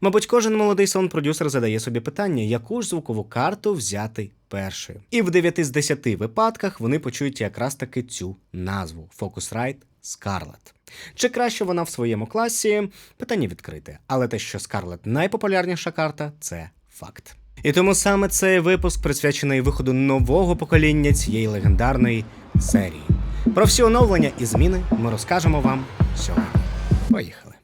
Мабуть, кожен молодий саунд-продюсер задає собі питання, яку ж звукову карту взяти першою. І в 9 з 10 випадках вони почують якраз таки цю назву Focusrite Scarlett. Чи краще вона в своєму класі? Питання відкрите. Але те, що Scarlett найпопулярніша карта, це факт. І тому саме цей випуск присвячений виходу нового покоління цієї легендарної серії. Про всі оновлення і зміни ми розкажемо вам сьогодні. Поїхали.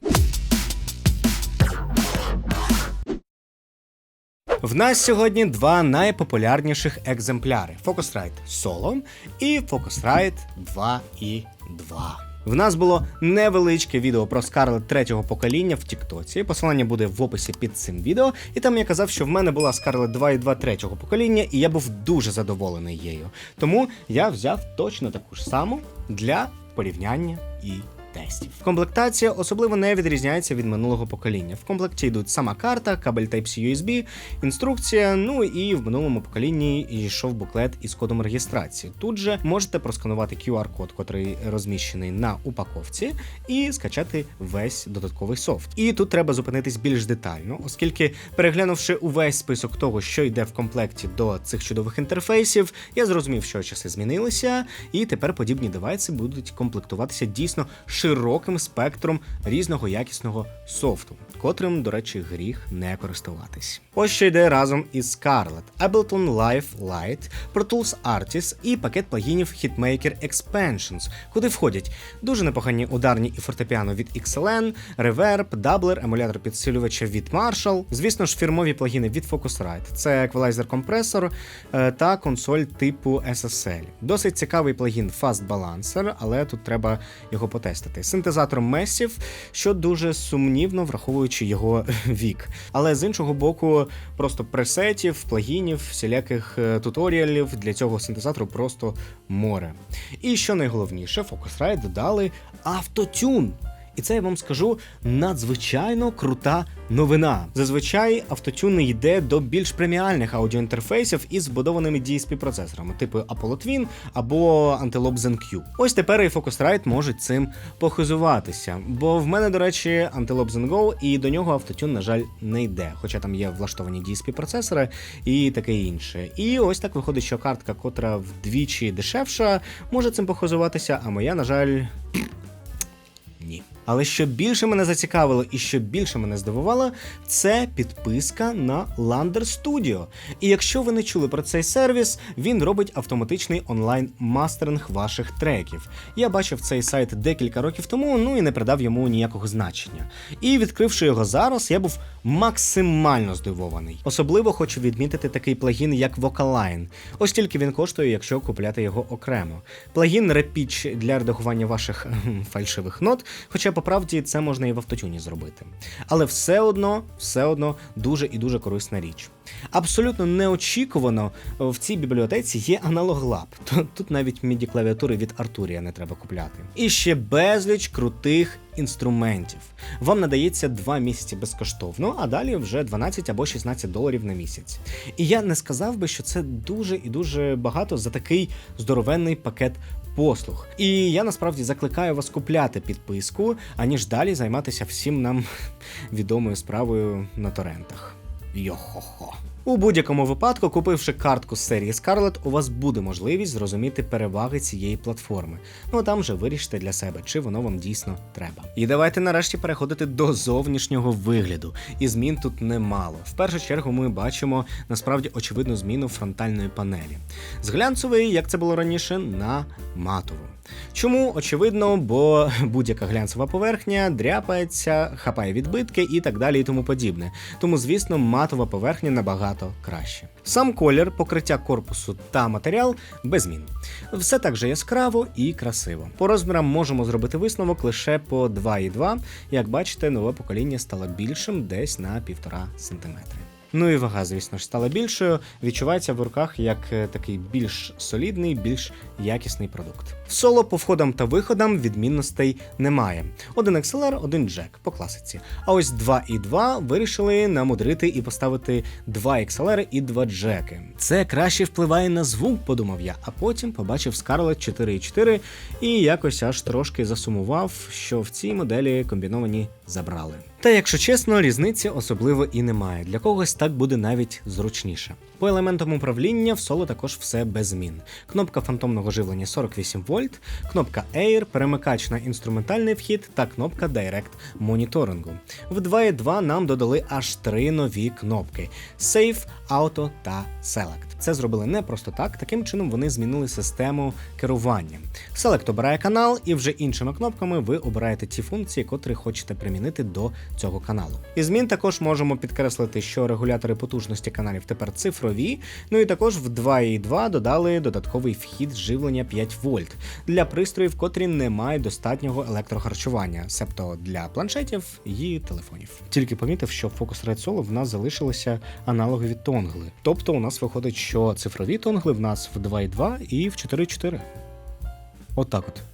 В нас сьогодні два найпопулярніших екземпляри: Focusrite Solo і Focusrite 2 і 2. В нас було невеличке відео про Scarlett третього покоління в Тіктоці. Посилання буде в описі під цим відео. І там я казав, що в мене була Scarlett 2 і 2 третього покоління, і я був дуже задоволений її. Тому я взяв точно таку ж саму для порівняння і тестів. Комплектація особливо не відрізняється від минулого покоління. В комплекті йдуть сама карта, кабель Type-C USB, інструкція. Ну і в минулому поколінні йшов буклет із кодом реєстрації. Тут же можете просканувати QR-код, котрий розміщений на упаковці, і скачати весь додатковий софт. І тут треба зупинитись більш детально, оскільки, переглянувши увесь список того, що йде в комплекті до цих чудових інтерфейсів, я зрозумів, що часи змінилися, і тепер подібні девайси будуть комплектуватися дійсно широким спектром різного якісного софту, котрим, до речі, гріх не користуватись. Ось що йде разом із Scarlett, Ableton Live Lite, Pro Tools Artist і пакет плагінів Hitmaker Expansions, куди входять дуже непогані ударні і фортепіано від XLN, Reverb, даблер, емулятор підсилювача від Marshall, звісно ж, фірмові плагіни від Focusrite, це еквалайзер компресор е, та консоль типу SSL. Досить цікавий плагін Fast Balancer, але тут треба його потестити. Синтезатор Massive, що дуже сумнівно, враховуючи його вік. Але з іншого боку, просто пресетів, плагінів, всіляких е, туторіалів для цього синтезатору просто море. І що найголовніше, Focusrite додали автотюн. І це я вам скажу надзвичайно крута новина. Зазвичай автотюн йде до більш преміальних аудіоінтерфейсів із збудованими DSP процесорами, типу Apollo Twin або Antelope Zen. Ось тепер і Focusrite можуть цим похизуватися. Бо в мене, до речі, Antelope Zen і до нього автотюн, на жаль, не йде. Хоча там є влаштовані DSP процесори і таке інше. І ось так виходить, що картка, котра вдвічі дешевша, може цим похизуватися, а моя, на жаль. Але що більше мене зацікавило і що більше мене здивувало, це підписка на Lander Studio. І якщо ви не чули про цей сервіс, він робить автоматичний онлайн мастеринг ваших треків. Я бачив цей сайт декілька років тому, ну і не придав йому ніякого значення. І відкривши його зараз, я був максимально здивований. Особливо хочу відмітити такий плагін, як Vocaline. Ось тільки він коштує, якщо купляти його окремо. Плагін Repitch для редагування ваших фальшивих нот, хоча по правді це можна і в автотюні зробити. Але все одно, все одно дуже і дуже корисна річ. Абсолютно неочікувано в цій бібліотеці є аналог лап. Тут навіть міді клавіатури від Артурія не треба купляти. І ще безліч крутих інструментів. Вам надається 2 місяці безкоштовно, а далі вже 12 або 16 доларів на місяць. І я не сказав би, що це дуже і дуже багато за такий здоровенний пакет послуг. І я насправді закликаю вас купляти підписку, аніж далі займатися всім нам відомою справою на торрентах. Йо-хо-хо. У будь-якому випадку, купивши картку з серії Scarlett, у вас буде можливість зрозуміти переваги цієї платформи. Ну а там вже вирішите для себе, чи воно вам дійсно треба. І давайте нарешті переходити до зовнішнього вигляду. І змін тут немало. В першу чергу ми бачимо насправді очевидну зміну фронтальної панелі. З глянцевої, як це було раніше, на матову. Чому? Очевидно, бо будь-яка глянцева поверхня дряпається, хапає відбитки і так далі, і тому подібне. Тому, звісно, матова поверхня набагато краще. Сам колір, покриття корпусу та матеріал без змін. Все так же яскраво і красиво. По розмірам можемо зробити висновок лише по 2,2. Як бачите, нове покоління стало більшим десь на 1,5 см. Ну і вага, звісно ж, стала більшою. Відчувається в руках як е, такий більш солідний, більш якісний продукт. Соло по входам та виходам відмінностей немає. Один XLR, один джек по класиці. А ось 2 і 2 вирішили намудрити і поставити 2 XLR і 2 джеки. Це краще впливає на звук, подумав я, а потім побачив Scarlett 4.4 і якось аж трошки засумував, що в цій моделі комбіновані забрали. Та якщо чесно, різниці особливо і немає. Для когось так буде навіть зручніше. По елементам управління в соло також все без змін. Кнопка фантомного живлення 48 вольт, кнопка Air, перемикач на інструментальний вхід та кнопка Direct моніторингу. В 2.2 нам додали аж три нові кнопки: Save, Auto та Select. Це зробили не просто так, таким чином вони змінили систему керування. Select обирає канал, і вже іншими кнопками ви обираєте ті функції, котрі хочете примінити до цього каналу. І змін також можемо підкреслити, що регулятори потужності каналів тепер цифрові. Ну і також в 2.2 додали додатковий вхід живлення 5 вольт для пристроїв, котрі не мають достатнього електрохарчування, себто для планшетів і телефонів. Тільки помітив, що в Focusrite Solo в нас залишилися аналогові тонгли. Тобто у нас виходить, цифрові тонгли в нас в 2.2 і в 4.4. Отак от.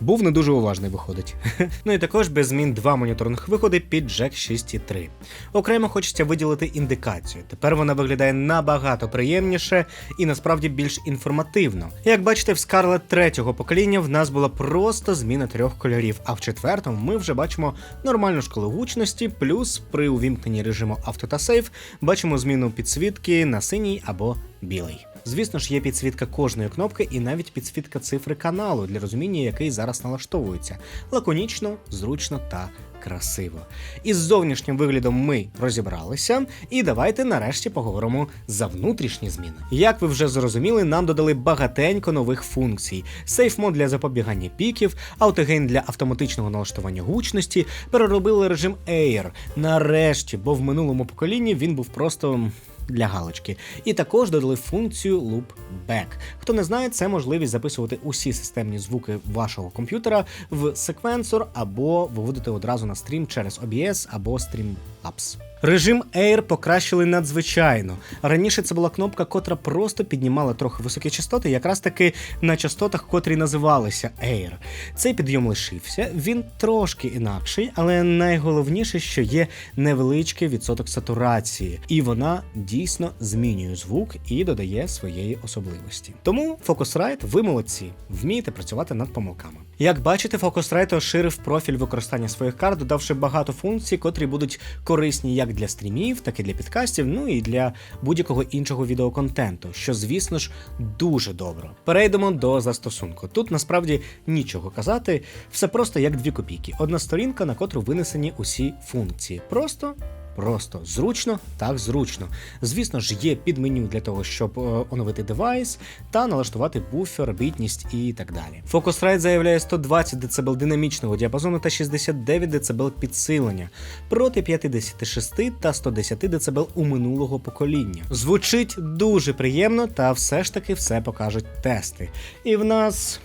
Був не дуже уважний, виходить. ну і також без змін два моніторинг виходи під Jack 6.3. Окремо хочеться виділити індикацію. Тепер вона виглядає набагато приємніше і насправді більш інформативно. Як бачите, в Scarlett третього покоління в нас була просто зміна трьох кольорів, а в четвертому ми вже бачимо нормальну шкалу гучності, плюс при увімкненні режиму авто та сейф бачимо зміну підсвітки на синій або білий. Звісно ж, є підсвітка кожної кнопки і навіть підсвітка цифри каналу для розуміння, який зараз налаштовується. Лаконічно, зручно та красиво. Із зовнішнім виглядом ми розібралися, і давайте нарешті поговоримо за внутрішні зміни. Як ви вже зрозуміли, нам додали багатенько нових функцій: сейф-мод для запобігання піків, аутогейн для автоматичного налаштування гучності, переробили режим Air. Нарешті, бо в минулому поколінні він був просто для галочки. І також додали функцію Loopback. Хто не знає, це можливість записувати усі системні звуки вашого комп'ютера в секвенсор або виводити одразу на стрім через OBS або Streamlabs. Режим Air покращили надзвичайно. Раніше це була кнопка, котра просто піднімала трохи високі частоти, якраз таки на частотах, котрі називалися Air. Цей підйом лишився, він трошки інакший, але найголовніше, що є невеличкий відсоток сатурації, і вона дійсно змінює звук і додає своєї особливості. Тому Focusrite, ви молодці, вмієте працювати над помилками. Як бачите, Focusrite розширив профіль використання своїх карт, додавши багато функцій, котрі будуть корисні як для стрімів, так і для підкастів, ну і для будь-якого іншого відеоконтенту, що, звісно ж, дуже добре. Перейдемо до застосунку. Тут насправді нічого казати, все просто як дві копійки. Одна сторінка, на котру винесені усі функції. Просто Просто зручно, так зручно. Звісно ж, є підменю для того, щоб е, оновити девайс та налаштувати буфер, бітність і так далі. Focusrite заявляє 120 дБ динамічного діапазону та 69 дБ підсилення проти 56 та 110 дБ у минулого покоління. Звучить дуже приємно, та все ж таки все покажуть тести. І в нас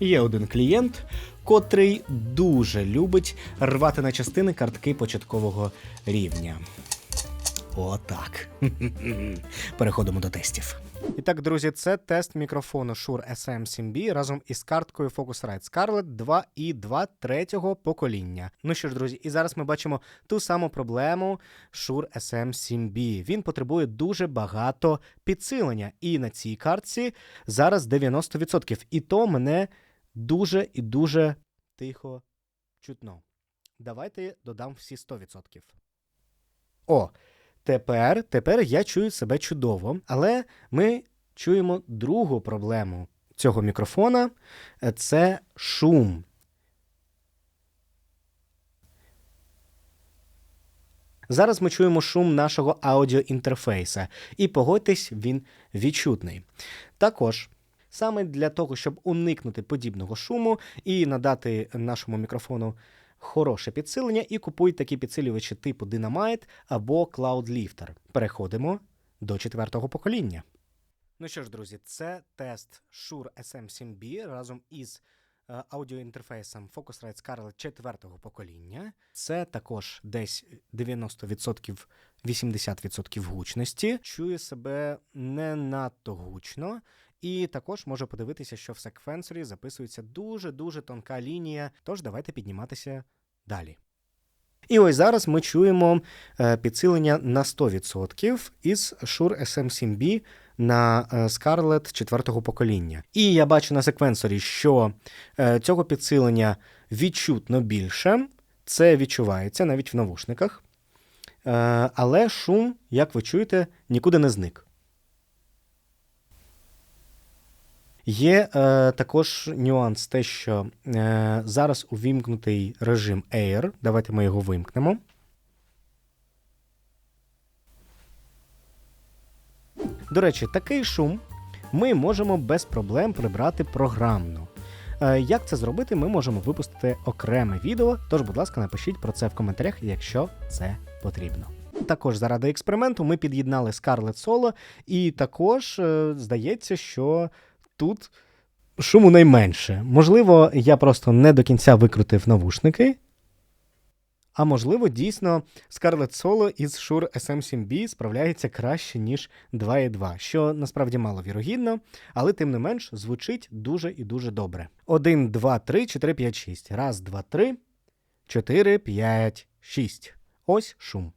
є один клієнт котрий дуже любить рвати на частини картки початкового рівня. Отак. Переходимо до тестів. І так, друзі, це тест мікрофону Shure SM7B разом із карткою Focusrite Scarlett 2 і 2 третього покоління. Ну що ж, друзі, і зараз ми бачимо ту саму проблему Shure SM7B. Він потребує дуже багато підсилення. І на цій картці зараз 90%. І то мене дуже і дуже тихо чутно. Давайте додам всі 100%. О, тепер, тепер я чую себе чудово, але ми чуємо другу проблему цього мікрофона це шум. Зараз ми чуємо шум нашого аудіоінтерфейса, і погодьтесь, він відчутний. Також Саме для того, щоб уникнути подібного шуму і надати нашому мікрофону хороше підсилення, і купують такі підсилювачі типу Dynamite або Cloud Lifter. Переходимо до четвертого покоління. Ну що ж, друзі, це тест Shure SM7B разом із е, аудіоінтерфейсом Focusrite Scarlett четвертого покоління. Це також десь 90%, 80% гучності. Чує себе не надто гучно. І також можу подивитися, що в секвенсорі записується дуже-дуже тонка лінія. Тож давайте підніматися далі. І ось зараз ми чуємо е, підсилення на 100% із Shure SM7B на е, Scarlett четвертого покоління. І я бачу на секвенсорі, що е, цього підсилення відчутно більше. Це відчувається навіть в навушниках. Але шум, як ви чуєте, нікуди не зник. Є е, також нюанс те, що е, зараз увімкнутий режим Air. Давайте ми його вимкнемо. До речі, такий шум ми можемо без проблем прибрати програмно. Е, як це зробити, ми можемо випустити окреме відео. Тож, будь ласка, напишіть про це в коментарях, якщо це потрібно. Також заради експерименту ми під'єднали Scarlett Solo, і також е, здається, що тут шуму найменше. Можливо, я просто не до кінця викрутив навушники. А можливо, дійсно, Scarlett Solo із Shure SM7B справляється краще, ніж 2.2, що насправді маловірогідно, але тим не менш звучить дуже і дуже добре. 1, 2, 3, 4, 5, 6. Раз, два, три, 4, 5, 6. Ось шум.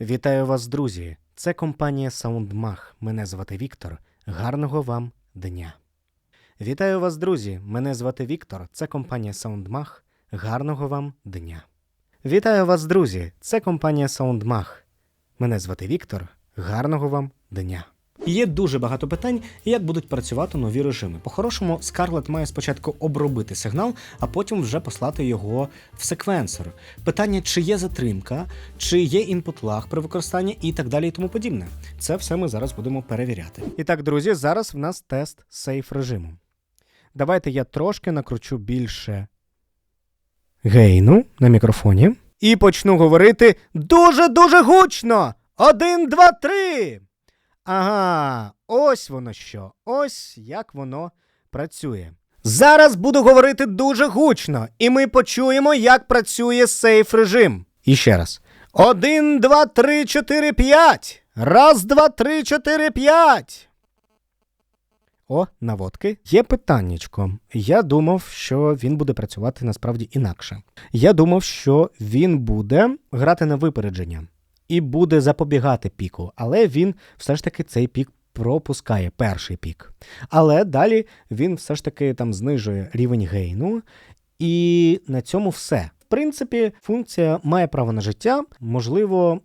Вітаю вас, друзі! Це компанія SoundMag. Мене звати Віктор. Гарного вам дня! Вітаю вас, друзі! Мене звати Віктор. Це компанія SoundMag. Гарного вам дня! Вітаю вас, друзі! Це компанія SoundMag. Мене звати Віктор. Гарного вам дня! Є дуже багато питань, як будуть працювати нові режими. По-хорошому, Scarlett має спочатку обробити сигнал, а потім вже послати його в секвенсор. Питання, чи є затримка, чи є інпут лаг при використанні і так далі, і тому подібне. Це все ми зараз будемо перевіряти. І так, друзі, зараз в нас тест сейф режиму. Давайте я трошки накручу більше гейну на мікрофоні. І почну говорити дуже-дуже гучно. Один, два, три. Ага, ось воно що. Ось як воно працює. Зараз буду говорити дуже гучно, і ми почуємо, як працює сейф режим. І ще раз. Один, два, три, чотири, п'ять. Раз, два, три, чотири, п'ять. О, наводки. Є питаннячко. Я думав, що він буде працювати насправді інакше. Я думав, що він буде грати на випередження і буде запобігати піку, але він все ж таки цей пік пропускає перший пік. Але далі він все ж таки там знижує рівень гейну, і на цьому все. В принципі, функція має право на життя. Можливо,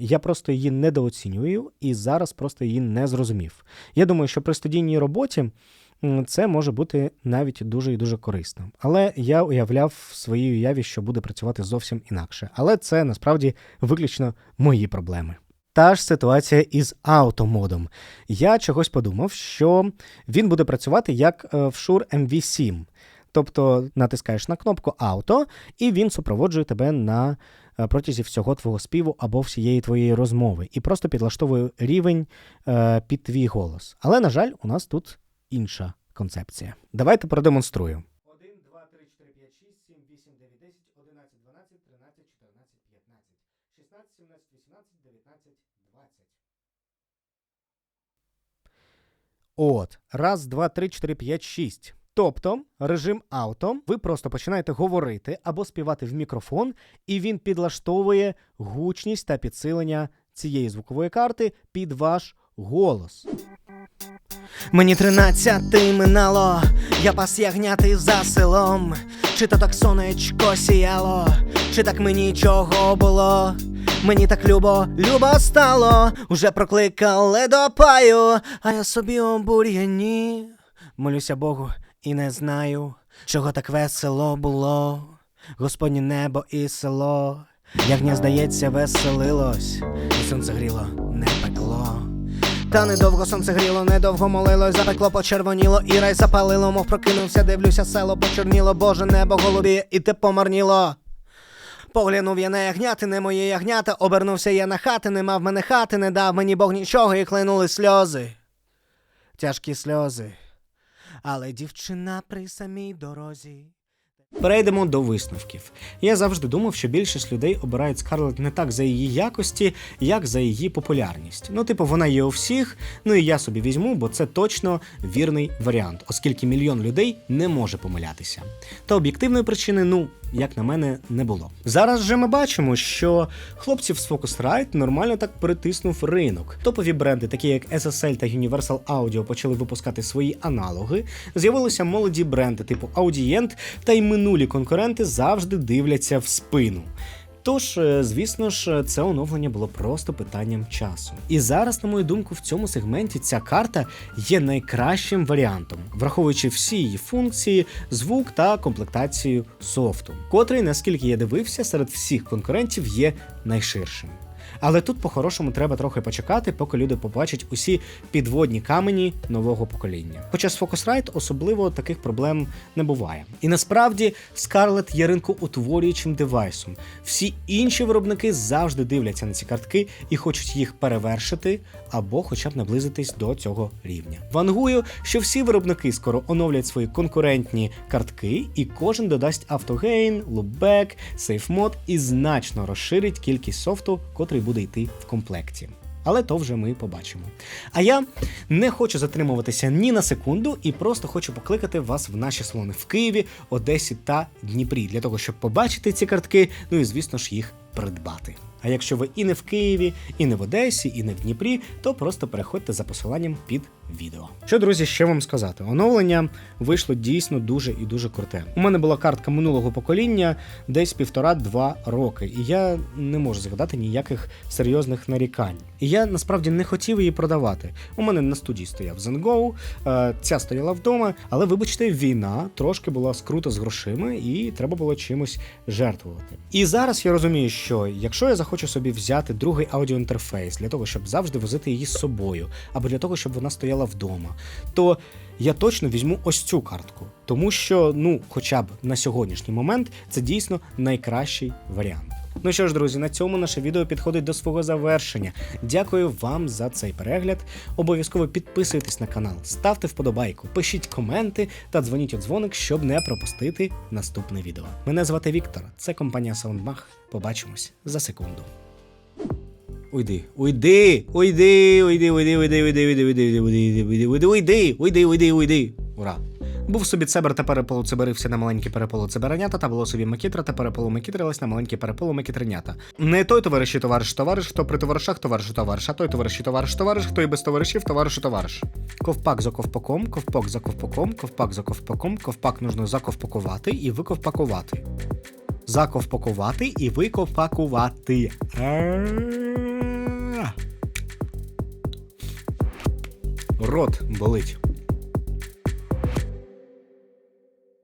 я просто її недооцінюю і зараз просто її не зрозумів. Я думаю, що при студійній роботі це може бути навіть дуже і дуже корисно. Але я уявляв в своїй уяві, що буде працювати зовсім інакше. Але це насправді виключно мої проблеми. Та ж ситуація із автомодом. Я чогось подумав, що він буде працювати як е, в Shure MV7. Тобто натискаєш на кнопку Auto, і він супроводжує тебе на е, протязі всього твого співу або всієї твоєї розмови, і просто підлаштовує рівень е, під твій голос. Але, на жаль, у нас тут інша концепція. Давайте продемонструю. 1, 2, 3, 4, 5, 6, 7, 8, 9, 10, 11, 12, 13, 14, 15, 16, 17, 18, 19, 20. От, раз, два, три, чотири, п'ять, шість. Тобто режим авто, ви просто починаєте говорити або співати в мікрофон, і він підлаштовує гучність та підсилення цієї звукової карти під ваш голос. Мені тринадцяти минало, я пас ягняти за селом. Чи то так сонечко сіяло, чи так мені чого було? Мені так любо, любо стало, уже прокликали до паю, а я собі обур'яні. Молюся Богу і не знаю, чого так весело було. Господнє небо і село, ягня, здається, веселилось, і сонце гріло, не пекло. Та недовго сонце гріло, недовго молилось, запекло, почервоніло, і рай запалило, мов прокинувся, дивлюся, село почорніло, Боже небо голубіє, і те помарніло. Поглянув я на ягняти, не моє ягнята, обернувся я на хати, не мав мене хати, не дав мені Бог нічого, і клинули сльози. Тяжкі сльози. Але дівчина при самій дорозі. Перейдемо до висновків. Я завжди думав, що більшість людей обирають Скарлет не так за її якості, як за її популярність. Ну, типу, вона є у всіх, ну і я собі візьму, бо це точно вірний варіант, оскільки мільйон людей не може помилятися. Та об'єктивної причини, ну, як на мене, не було. Зараз же ми бачимо, що хлопців з Focusrite нормально так перетиснув ринок. Топові бренди, такі як SSL та Universal Audio, почали випускати свої аналоги. З'явилися молоді бренди, типу Audient, та й минулі конкуренти завжди дивляться в спину. Тож, е, звісно ж, це оновлення було просто питанням часу. І зараз, на мою думку, в цьому сегменті ця карта є найкращим варіантом, враховуючи всі її функції, звук та комплектацію софту, котрий, наскільки я дивився, серед всіх конкурентів є найширшим. Але тут по-хорошому треба трохи почекати, поки люди побачать усі підводні камені нового покоління. Хоча з Focusrite особливо таких проблем не буває. І насправді Scarlett є ринкоутворюючим девайсом. Всі інші виробники завжди дивляться на ці картки і хочуть їх перевершити або хоча б наблизитись до цього рівня. Вангую, що всі виробники скоро оновлять свої конкурентні картки, і кожен додасть автогейн, лупбек, сейфмод і значно розширить кількість софту, котрий буде йти в комплекті. Але то вже ми побачимо. А я не хочу затримуватися ні на секунду і просто хочу покликати вас в наші салони в Києві, Одесі та Дніпрі для того, щоб побачити ці картки, ну і звісно ж їх придбати. А якщо ви і не в Києві, і не в Одесі, і не в Дніпрі, то просто переходьте за посиланням під відео. Що, друзі, ще вам сказати? Оновлення вийшло дійсно дуже і дуже круте. У мене була картка минулого покоління десь півтора-два роки, і я не можу згадати ніяких серйозних нарікань. І я насправді не хотів її продавати. У мене на студії стояв ZenGo, е, ця стояла вдома, але вибачте, війна трошки була скрута з грошима, і треба було чимось жертвувати. І зараз я розумію, що якщо я захочу собі взяти другий аудіоінтерфейс для того, щоб завжди возити її з собою, або для того, щоб вона стояла вдома, то я точно візьму ось цю картку, тому що, ну, хоча б на сьогоднішній момент, це дійсно найкращий варіант. Ну що ж, друзі, на цьому наше відео підходить до свого завершення. Дякую вам за цей перегляд. Обов'язково підписуйтесь на канал, ставте вподобайку, пишіть коменти та дзвоніть у дзвоник, щоб не пропустити наступне відео. Мене звати Віктор, це компанія SoundMag. Побачимось за секунду. Уйди, уйди, уйди, уйди, уйди, уйди, уйди, уйди, уйди, уйди, уйди, уйди, уйди, уйди, уйди, уйди. Ура! Був собі цебер та переполу цеберився на маленькі переполу цеберенята, та було собі макітра та переполу макітрилась на маленькі переполу макітренята. Не той товариші товариш товариш, хто при товаришах товаришу товариш, а той товариші товариш товариш, хто і без товаришів товаришу товариш. Ковпак за ковпаком, ковпак за ковпаком, ковпак за ковпаком, ковпак нужно заковпакувати і виковпакувати. Заковпакувати і виковпакувати. Рот болить.